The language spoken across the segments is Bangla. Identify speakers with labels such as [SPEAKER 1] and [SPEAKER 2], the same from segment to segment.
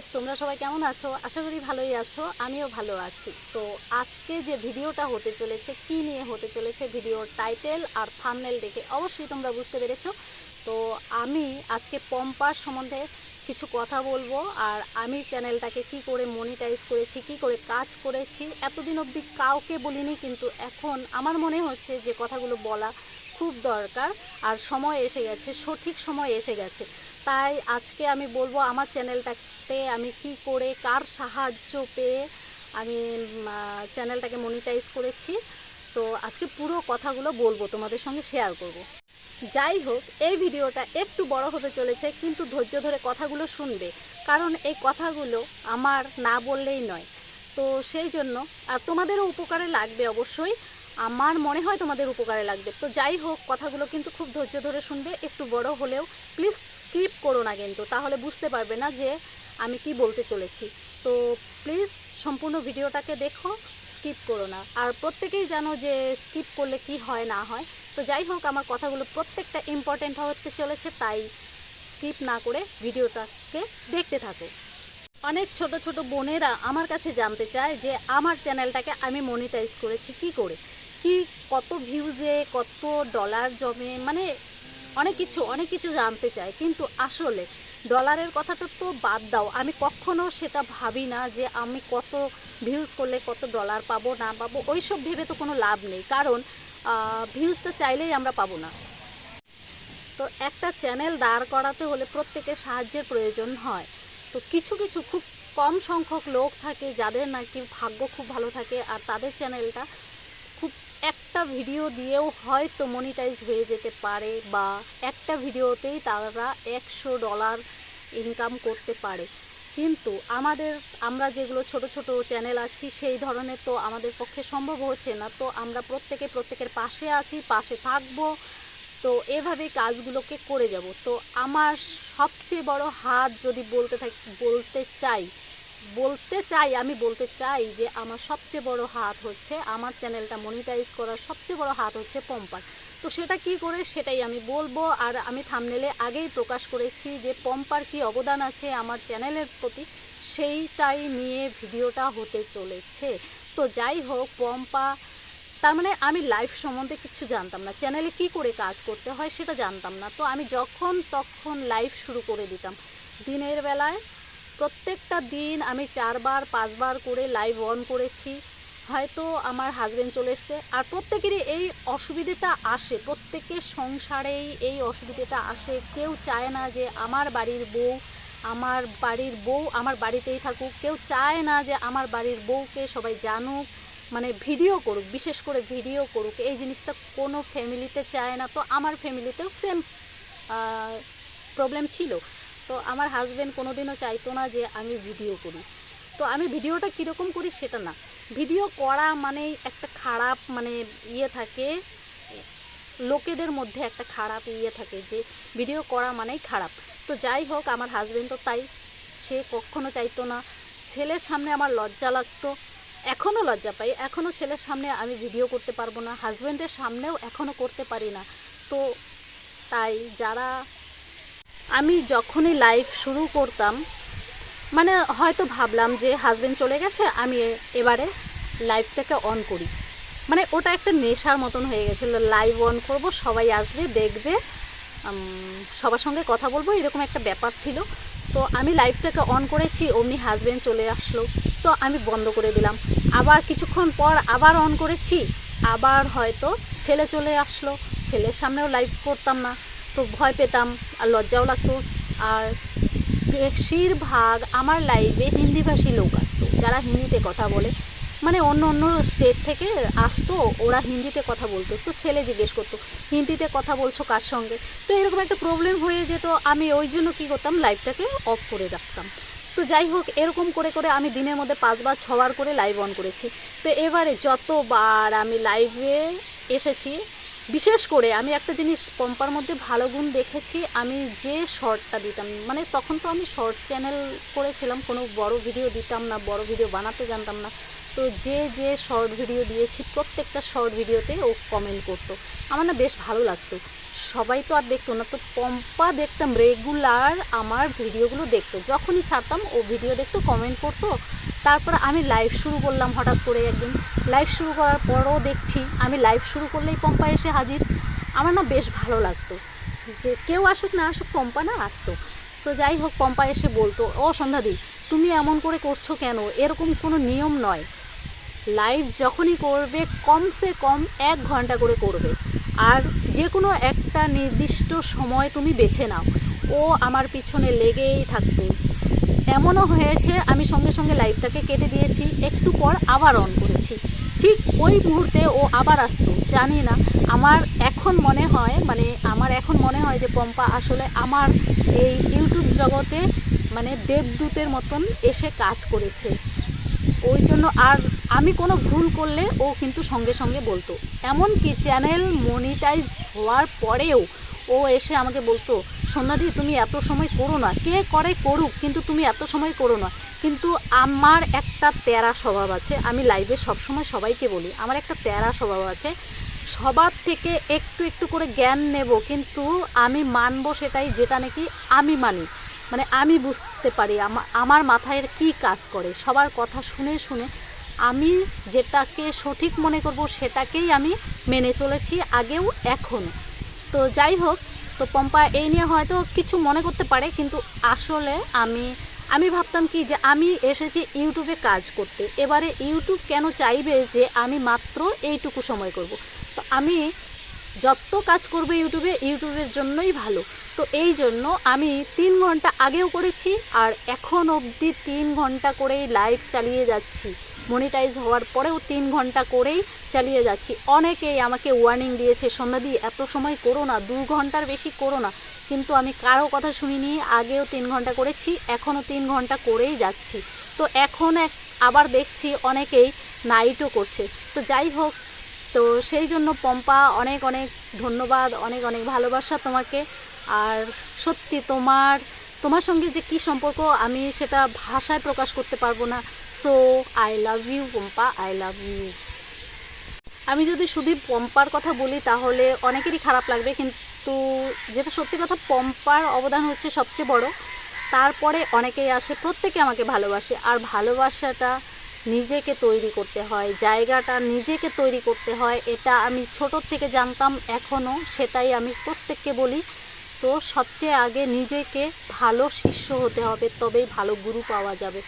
[SPEAKER 1] গাইস তোমরা সবাই কেমন আছো? আশা করি ভালোই আছো, আমিও ভালো আছি। তো আজকে যে ভিডিওটা হতে চলেছে, কি নিয়ে হতে চলেছে ভিডিওর টাইটেল আর থামনেল দেখে অবশ্যই তোমরা বুঝতে পেরেছ। তো আমি আজকে পম্পার সম্বন্ধে কিছু কথা বলব, আর আমি চ্যানেলটাকে কি করে মনিটাইজ করেছি, কি করে কাজ করেছি, এতদিন অবধি কাউকে বলিনি, কিন্তু এখন আমার মনে হচ্ছে যে কথাগুলো বলা খুব দরকার, আর সময় এসে গেছে, সঠিক সময় এসে গেছে। তাই আজকে আমি বলব আমার চ্যানেলটাতে আমি কি করে, কার সাহায্য পেয়ে আমি চ্যানেলটাকে মনিটাইজ করেছি। তো আজকে পুরো কথাগুলো বলব, তোমাদের সঙ্গে শেয়ার করব। যাই হোক, এই ভিডিওটা একটু বড় হতে চলেছে, কিন্তু ধৈর্য ধরে কথাগুলো শুনবে। কারণ এই কথাগুলো আমার না বললেই নয়। তো সেই জন্য, আর তোমাদেরও উপকারে লাগবে অবশ্যই। আমার মনে হয় তোমাদের উপকারে লাগবে। তো যাই হোক, কথাগুলো কিন্তু খুব ধৈর্য ধরে শুনবে। একটু বড় হলেও প্লিজ স্কিপ করো না কিন্তু। তাহলে বুঝতে পারবে না যে আমি কি বলতে চলেছি। তো প্লিজ সম্পূর্ণ ভিডিওটাকে দেখো স্কিপ করো না। আর প্রত্যেকেই জানো যে স্কিপ করলে কি হয়, না হয়। তো যাই হোক, আমার কথাগুলো প্রত্যেকটা ইম্পর্টেন্ট হতে চলেছে, তাই স্কিপ না করে ভিডিওটাকে দেখতে থাকো। অনেক ছোট ছোট বোনেরা আমার কাছে জানতে চায় যে আমার চ্যানেলটাকে আমি মনিটাইজ করেছি কি করে? কি কত ভিউজে কত ডলার জমে মানে অনেক কিছু অনেক কিছু জানতে চায়। কিন্তু আসলে ডলারের কথাটা তো বাদ দাও। আমি কখনো সেটা ভাবি না যে আমি কত ভিউজ করলে কত ডলার পাবো, না পাবো। ওইসব ভেবে তো কোনো লাভ নেই। কারণ ভিউজটা চাইলেই আমরা পাবো না। তো একটা চ্যানেল দাঁড় করাতে হলে প্রত্যেকের সাহায্যের প্রয়োজন হয়। তো কিছু কিছু খুব কম সংখ্যক লোক থাকে যাদের নাকি ভাগ্য খুব ভালো থাকে। আর তাদের চ্যানেলটা একটা ভিডিও দিয়েও হয়তো মনিটাইজ হয়ে যেতে পারে বা একটা ভিডিওতেই তারা একশো ডলার ইনকাম করতে পারে। কিন্তু আমাদের, আমরা যেগুলো ছোট ছোট চ্যানেল আছি, সেই ধরনের তো আমাদের পক্ষে সম্ভব হচ্ছে না। তো আমরা প্রত্যেকে প্রত্যেকের পাশে আছি, পাশে থাকব। তো এভাবে কাজগুলোকে করে যাব। তো আমার সবচেয়ে বড় হাত যদি বলতে থাকি, বলতে চাই বলতে চাই, আমি বলতে চাই যে আমার সবচেয়ে বড় হাত হচ্ছে, আমার চ্যানেলটা মনিটাইজ করার সবচেয়ে বড় হাত হচ্ছে পম্পার। তো সেটা কি করে সেটাই আমি বলব। আর আমি থামনেলে আগেই প্রকাশ করেছি যে পম্পার কি অবদান আছে আমার চ্যানেলের প্রতি, সেইটাই নিয়ে ভিডিওটা হতে চলেছে। তো যাই হোক, পম্পা, তার মানে আমি লাইফ সম্বন্ধে কিছু জানতাম না। চ্যানেলে কি করে কাজ করতে হয় সেটা জানতাম না। তো আমি যখন তখন লাইভ শুরু করে দিতাম। দিনের বেলায় প্রত্যেকটা দিন আমি চারবার, পাঁচবার করে লাইভ অন করেছি। হয়তো আমার হাজব্যান্ড চলে এসছে। আর প্রত্যেকেরই এই অসুবিধেটা আসে। প্রত্যেকের সংসারেই এই অসুবিধেটা আসে। কেউ চায় না যে আমার বাড়ির বউ, আমার বাড়ির বউ আমার বাড়িতেই থাকুক। কেউ চায় না যে আমার বাড়ির বউকে সবাই জানুক। মানে ভিডিও করুক, বিশেষ করে ভিডিও করুক। এই জিনিসটা কোনো ফ্যামিলিতে চায় না। তো আমার ফ্যামিলিতেও সেম প্রবলেম ছিল। তো আমার হাজব্যান্ড কোনোদিনও চাইতো না যে আমি ভিডিও করি তো আমি ভিডিওটা কীরকম করি সেটা না। ভিডিও করা মানেই একটা খারাপ মানে ইয়ে থাকে, লোকেদের মধ্যে একটা খারাপ ইয়ে থাকে যে ভিডিও করা মানেই খারাপ। তো যাই হোক, আমার হাজব্যান্ডও তাই। সে কখনো চাইতো না। ছেলের সামনে আমার লজ্জা লাগতো। এখনও লজ্জা পাই। এখনও ছেলের সামনে আমি ভিডিও করতে পারব না। হাজব্যান্ডের সামনেও এখনও করতে পারি না। তো তাই যারা আমি যখনই লাইভ শুরু করতাম মানে হয়তো ভাবলাম যে হাজব্যান্ড চলে গেছে, আমি এবারে লাইভটাকে অন করি। মানে ওটা একটা নেশার মতন হয়ে গেছিল লাইভ অন করব, সবাই আসবে, দেখবে সবার সঙ্গে কথা বলব, এরকম একটা ব্যাপার ছিল। তো আমি লাইভটাকে অন করেছি, অমনি হাজব্যান্ড চলে আসলো। তো আমি বন্ধ করে দিলাম। আবার কিছুক্ষণ পর আবার অন করেছি, আবার হয়তো ছেলে চলে আসলো। ছেলের সামনেও লাইভ করতাম না। তো ভয় পেতাম আর লজ্জাও লাগতো। আর বেশিরভাগ আমার লাইভে হিন্দিভাষী লোক আসতো, যারা হিন্দিতে কথা বলে। মানে অন্য অন্য স্টেট থেকে আসতো, ওরা হিন্দিতে কথা বলতো। তো ছেলে জিজ্ঞেস করতো, হিন্দিতে কথা বলছো কার সঙ্গে? তো এরকম একটা প্রবলেম হয়ে যেত। আমি ওই জন্য কী করতাম লাইভটাকে অফ করে রাখতাম। তো যাই হোক, এরকম করে করে আমি দিনের মধ্যে পাঁচবার, ছবার করে লাইভ অন করেছি। তো এবারে যতবার আমি লাইভে এসেছি বিশেষ করে আমি একটা জিনিস পম্পার মধ্যে ভালো গুণ দেখেছি, আমি যে শর্টটা দিতাম মানে তখন তো আমি শর্ট চ্যানেল করেছিলাম, কোনো বড় ভিডিও দিতাম না, বড় ভিডিও বানাতে জানতাম না। তো যে যে শর্ট ভিডিও দিয়েছি, প্রত্যেকটা শর্ট ভিডিওতে ও কমেন্ট করতো। আমার না বেশ ভালো লাগতো। সবাই তো আর দেখতো না, তো পম্পা দেখতাম রেগুলার আমার ভিডিওগুলো দেখতো। যখনই ছাড়তাম ও ভিডিও দেখতো কমেন্ট করতো। তারপর আমি লাইভ শুরু করলাম হঠাৎ করে একদিন। লাইভ শুরু করার পরও দেখছি, আমি লাইভ শুরু করলেই পম্পা এসে হাজির। আমার না বেশ ভালো লাগতো। যে কেউ আসুক না আসুক, পম্পা না আসতো। তো যাই হোক, পম্পা এসে বলতো, ও সন্ধ্যাদি, তুমি এমন করে করছ কেন? এরকম কোনো নিয়ম নয়। লাইভ যখনই করবে, কমসে কম এক ঘণ্টা করে করবে। আর যে কোনো একটা নির্দিষ্ট সময় তুমি বেছে নাও। ও আমার পিছনে লেগেই থাকতো এমনও হয়েছে, আমি সঙ্গে সঙ্গে লাইভটাকে কেটে দিয়েছি, একটু পর আবার অন করেছি। ঠিক ওই মুহূর্তে ও আবার আসতো জানি না, আমার এখন মনে হয় মানে আমার এখন মনে হয় যে পম্পা আসলে আমার এই ইউটিউব জগতে মানে দেবদূতের মতন এসে কাজ করেছে। ওই জন্য আর আমি কোনো ভুল করলে ও কিন্তু সঙ্গে সঙ্গে বলতো। এমনকি চ্যানেল মনিটাইজ হওয়ার পরেও ও এসে আমাকে বলতো, সন্ধ্যাদি, তুমি এত সময় করো না। কে করে করুক, কিন্তু তুমি এত সময় করো না। কিন্তু আমার একটা তেরা স্বভাব আছে, আমি লাইভে সবসময় সবাইকে বলি, আমার একটা তেরা স্বভাব আছে। সবার থেকে একটু একটু করে জ্ঞান নেব, কিন্তু আমি মানবো সেটাই যেটা নাকি আমি মানি। মানে আমি বুঝতে পারি আমার মাথায় কি কাজ করে। সবার কথা শুনে শুনে আমি যেটাকে সঠিক মনে করব সেটাকেই আমি মেনে চলেছি আগেও এখনও তো যাই হোক, তো পম্পা এই নিয়ে হয়তো কিছু মনে করতে পারে, কিন্তু আসলে আমি আমি ভাবতাম কি যে আমি এসেছি ইউটিউবে কাজ করতে। এবারে ইউটিউব কেন চাইবে যে আমি মাত্র এইটুকু সময় করব? তো আমি যত কাজ করবে ইউটিউবে, ইউটিউবের জন্যই ভালো। তো এই জন্য আমি তিন ঘণ্টা আগেও করেছি আর এখন অবধি তিন ঘণ্টা করেই লাইভ চালিয়ে যাচ্ছি। মনিটাইজ হওয়ার পরেও তিন ঘণ্টা করেই চালিয়ে যাচ্ছি। অনেকেই আমাকে ওয়ার্নিং দিয়েছে সন্ধ্যাদি এত সময় করো না, দু ঘণ্টার বেশি করো না। কিন্তু আমি কারও কথা শুনিনি, আগেও তিন ঘণ্টা করেছি, এখনও তিন ঘণ্টা করেই যাচ্ছি। তো এখন এক, আবার দেখছি অনেকেই নাইটও করছে। তো যাই হোক, তো সেই জন্য পম্পা, অনেক অনেক ধন্যবাদ, অনেক অনেক ভালোবাসা তোমাকে। আর সত্যি তোমার তোমার সঙ্গে যে কি সম্পর্ক, আমি সেটা ভাষায় প্রকাশ করতে পারব না। So I love you Pompa I love you আমি যদি শুধু পম্পার কথা বলি, তাহলে অনেকেরই খারাপ লাগবে, কিন্তু যেটা সত্যি কথা, পম্পার অবদান হচ্ছে সবচেয়ে বড়। তারপরে অনেকেই আছে, প্রত্যেকে আমাকে ভালোবাসে, আর ভালোবাসাটা নিজেকে তৈরি করতে হয়, জায়গাটা নিজেকে তৈরি করতে হয়, এটা আমি ছোটোর থেকে জানতাম এখনও সেটাই আমি প্রত্যেককে বলি। তো সবচেয়ে আগে নিজেকে ভালো শিষ্য হতে হবে, তবেই ভালো গুরু পাওয়া যাবে।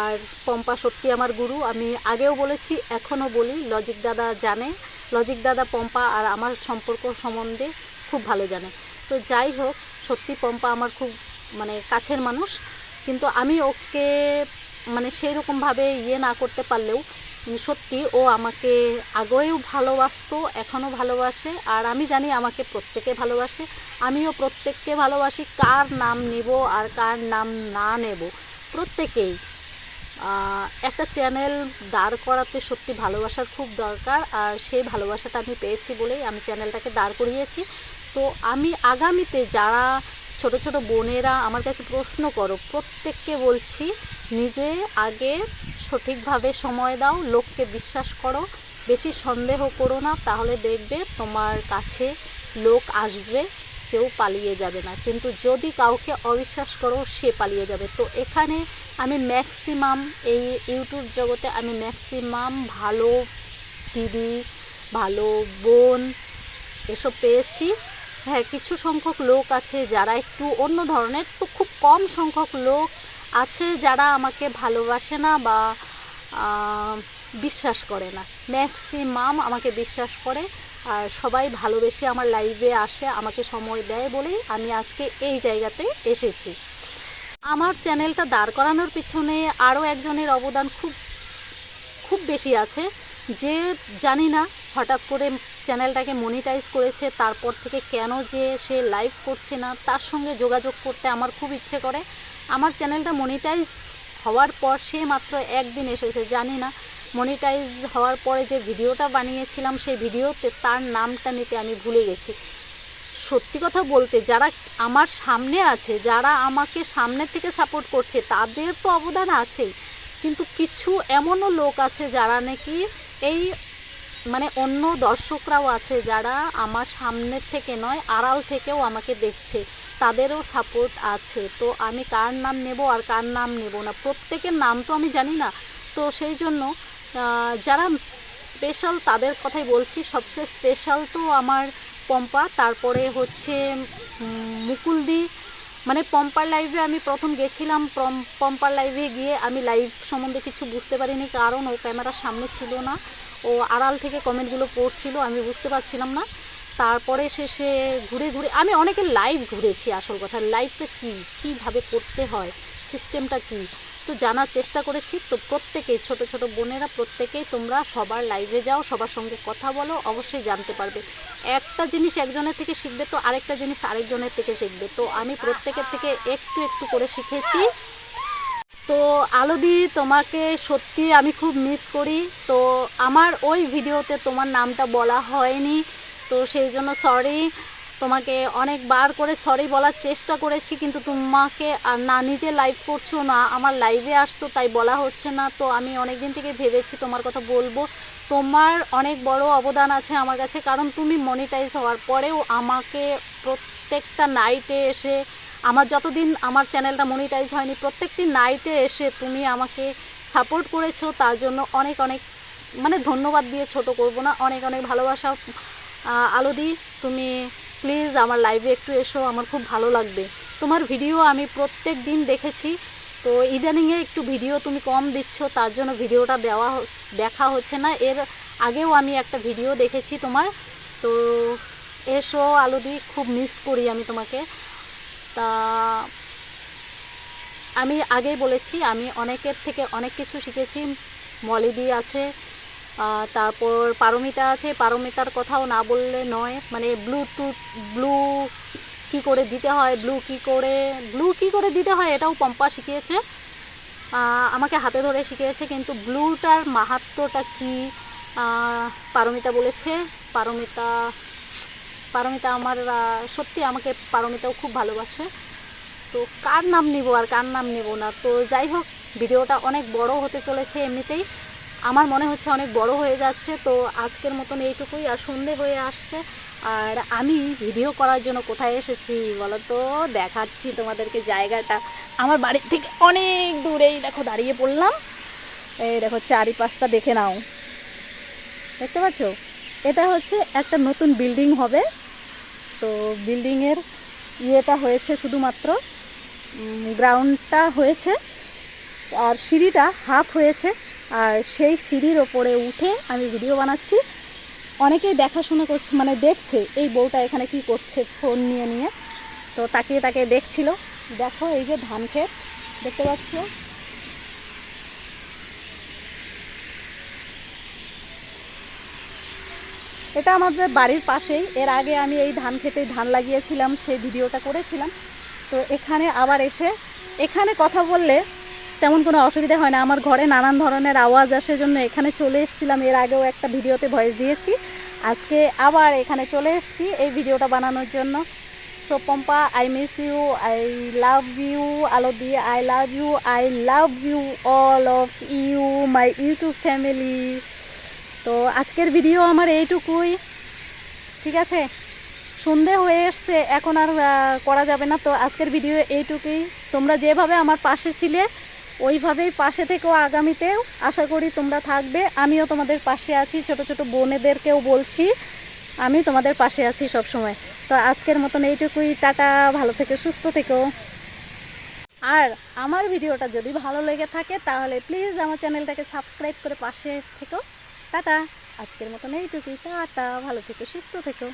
[SPEAKER 1] আর পম্পা, সত্যি আমার গুরু, আমি আগেও বলেছি, এখনও বলি লজিক দাদা জানে। লজিক দাদা, পম্পা আর আমার সম্পর্ক সম্বন্ধে খুব ভালো জানে। তো যাই হোক, সত্যি পম্পা আমার খুব মানে কাছের মানুষ, কিন্তু আমি ওকে মানে সেই রকমভাবে ইয়ে না করতে পারলেও সত্যি ও আমাকে আগেও ভালোবাসতো, এখনও ভালোবাসে। আর আমি জানি আমাকে প্রত্যেকে ভালোবাসে। আমিও প্রত্যেককে ভালোবাসি, কার নাম নিব আর কার নাম না নেব। প্রত্যেকেই। একটা চ্যানেল দাঁড় করাতে সত্যি ভালোবাসার খুব দরকার। আর সেই ভালোবাসাটা আমি পেয়েছি বলেই আমি চ্যানেলটাকে দাঁড় করিয়েছি। তো আমি আগামীতে যারা ছোট ছোট বোনেরা আমার কাছে প্রশ্ন করো, প্রত্যেককে বলছি, নিজে আগে সঠিকভাবে সময় দাও, লোককে বিশ্বাস করো, বেশি সন্দেহ করো না, তাহলে দেখবে তোমার কাছে লোক আসবে, কেউ পালিয়ে যাবে না। কিন্তু যদি কাউকে অবিশ্বাস করো, সে পালিয়ে যাবে। তো এখানে আমি ম্যাক্সিমাম এই ইউটিউব জগতে আমি ম্যাক্সিমাম ভালো দিদি, ভালো বোন এসব পেয়েছি। হ্যাঁ কিছু সংখ্যক লোক আছে যারা একটু অন্য ধরনের, তো খুব কম সংখ্যক লোক আছে যারা আমাকে ভালোবাসে না বা বিশ্বাস করে না। ম্যাক্সিমাম আমাকে বিশ্বাস করে আর সবাই ভালোবেসে আমার লাইভে আসে, আমাকে সময় দেয় বলেই আমি আজকে এই জায়গাতে এসেছি। আমার চ্যানেলটা দাঁড় করানোর পিছনে আরও একজনের অবদান খুব খুব বেশি আছে। যে জানি না, হঠাৎ করে চ্যানেলটাকে মনিটাইজ করেছে, তারপর থেকে কেন যে সে লাইভ করছে না, তার সঙ্গে যোগাযোগ করতে আমার খুব ইচ্ছে করে। আমার চ্যানেলটা মনিটাইজ হওয়ার পর সে মাত্র একদিন এসেছে, জানি না। মনিটাইজ হওয়ার পরে যে ভিডিওটা বানিয়েছিলাম, সেই ভিডিওতে তার নামটা নিতে আমি ভুলে গেছি। সত্যি কথা বলতে, যারা আমার সামনে আছে, যারা আমাকে সামনে থেকে সাপোর্ট করছে, তাদের তো অবদান আছেই। কিন্তু কিছু এমনও লোক আছে যারা নাকি এই মানে অন্য দর্শকরাও আছে যারা আমার সামনের থেকে নয়, আড়াল থেকেও আমাকে দেখছে। তাদেরও সাপোর্ট আছে। তো আমি কার নাম নেব আর কার নাম নেব না? প্রত্যেকের নাম তো আমি জানি না। তো সেই জন্য যারা স্পেশাল তাদের কথাই বলছি। সবচেয়ে স্পেশাল তো আমার পম্পা, তারপরে হচ্ছে মুকুলদি মানে পম্পার লাইভে আমি প্রথম গেছিলাম পম- পম্পার লাইভে গিয়ে আমি লাইভ সম্বন্ধে কিছু বুঝতে পারিনি, কারণ ও ক্যামেরার সামনে ছিল না। ও আড়াল থেকে কমেন্টগুলো পড়ছিল, আমি বুঝতে পারছিলাম না। তারপরে শেষে ঘুরে ঘুরে আমি অনেকে লাইভ ঘুরেছি, আসল কথা। লাইভটা কী? কীভাবে করতে হয়? সিস্টেমটা কী? তো জানার চেষ্টা করেছি। তো প্রত্যেকেই, ছোট ছোট বোনেরা প্রত্যেকেই তোমরা সবার লাইভে যাও, সবার সঙ্গে কথা বলো, অবশ্যই জানতে পারবে। একটা জিনিস একজনের থেকে শিখবে তো আরেকটা জিনিস আরেকজনের থেকে শিখবে। তো আমি প্রত্যেকের থেকে একটু একটু করে শিখেছি। তো আলোদি, তোমাকে সত্যি আমি খুব মিস করি। তো আমার ওই ভিডিওতে তোমার নামটা বলা হয়নি। তো সেই জন্য সরি তোমাকে অনেকবার করে সরি বলার চেষ্টা করেছি কিন্তু তোমাকে আর না নিজে লাইভ করছ না আমার লাইভে আসছো তাই বলা হচ্ছে না। তো আমি অনেক দিন থেকে ভেবেছি তোমার কথা বলব। তোমার অনেক বড় অবদান আছে আমার কাছে কারণ তুমি মনিটাইজ হওয়ার পরেও আমাকে প্রত্যেকটা নাইটে এসে আমার যতদিন আমার চ্যানেলটা মনিটাইজ হয়নি প্রত্যেকটি নাইটে এসে তুমি আমাকে সাপোর্ট করেছ তার জন্য অনেক অনেক মানে ধন্যবাদ দিয়ে ছোট করব না অনেক অনেক ভালোবাসা। আহ, আলোদি তুমি প্লিজ আমার লাইভে একটু এসো, আমার খুব ভালো লাগবে। তোমার ভিডিও আমি প্রত্যেক দিন দেখেছি, তো ইদানিংয়ে একটু ভিডিও তুমি কম দিচ্ছ, তার জন্য ভিডিওটা দেওয়া দেখা হচ্ছে না। এর আগেও আমি একটা ভিডিও দেখেছি তোমার, তো এসো আলোদি, খুব মিস করি আমি তোমাকে। তা আমি আগেই বলেছি, আমি অনেকের থেকে অনেক কিছু শিখেছি, মলিদি আছে তারপর পারমিতা আছে, পারমিতার কথাও না বললে নয়। মানে ব্লুটুথ ব্লু কি করে দিতে হয় ব্লু কি করে ব্লু কি করে দিতে হয় এটাও পম্পা শিখিয়েছে। আমাকে হাতে ধরে শিখিয়েছে, কিন্তু ব্লুটার মাহাত্ম্যটা কি? পারমিতা বলেছে। পারমিতা পারমিতা আমার সত্যি আমাকে পারমিতাও খুব ভালোবাসে। তো কার নাম নিব আর কার নাম নেব না? তো যাই হোক, ভিডিওটা অনেক বড় হতে চলেছে এমনিতেই। আমার মনে হচ্ছে অনেক বড় হয়ে যাচ্ছে, তো আজকের মতন এইটুকুই, আর সন্ধে হয়ে আসছে, আর আমি ভিডিও করার জন্য কোথায় এসেছি বলো তো দেখাচ্ছি তোমাদেরকে জায়গাটা। আমার বাড়ির থেকে অনেক দূরেই দেখো দাঁড়িয়ে পড়লাম। এই দেখো চারিপাশটা দেখে নাও। দেখতে পাচ্ছ? এটা হচ্ছে একটা নতুন বিল্ডিং হবে। তো বিল্ডিংয়ের ইয়েটা হয়েছে শুধুমাত্র গ্রাউন্ডটা হয়েছে, আর সিঁড়িটা হাফ হয়েছে। আর সেই সিঁড়ির ওপরে উঠে আমি ভিডিও বানাচ্ছি। অনেকেই দেখাশোনা করছে মানে দেখছে এই বউটা এখানে কি করছে ফোন নিয়ে নিয়ে। তো তাকিয়ে তাকে দেখছিল। দেখো এই যে ধান ক্ষেত, দেখতে পাচ্ছ? এটা আমাদের বাড়ির পাশেই। এর আগে আমি এই ধান খেতেই ধান লাগিয়েছিলাম, সেই ভিডিওটা করেছিলাম। তো এখানে আবার এসে, এখানে কথা বললে তেমন কোনো অসুবিধা হয় না। আমার ঘরে নানান ধরনের আওয়াজ আসে জন্য এখানে চলে এসেছিলাম। এর আগেও একটা ভিডিওতে ভয়েস দিয়েছি। আজকে আবার এখানে চলে এসেছি এই ভিডিওটা বানানোর জন্য। So Pompa I miss you I love you আলোদি I love you I love you all of you my YouTube family তো আজকের ভিডিও আমার এইটুকুই। ঠিক আছে? সন্ধে হয়ে এসছে, এখন আর করা যাবে না। তো আজকের ভিডিও এইটুকুই। তোমরা যেভাবে আমার পাশে ছিলে ওইভাবেই পাশে থেকেও আগামীতেও। আশা করি তোমরা থাকবে। আমিও তোমাদের পাশে আছি। ছোট ছোট বোনেদেরকেও বলছি, আমি তোমাদের পাশে আছি সব সময় তো আজকের মতন এইটুকুই। টাটা, ভালো থেকে, সুস্থ থেকো। আর আমার ভিডিওটা যদি ভালো লেগে থাকে, তাহলে প্লিজ আমার চ্যানেলটাকে সাবস্ক্রাইব করে পাশে থেকো। টাটা, আজকের মতন এইটুকুই। টাটা, ভালো থেকো, সুস্থ থেকো।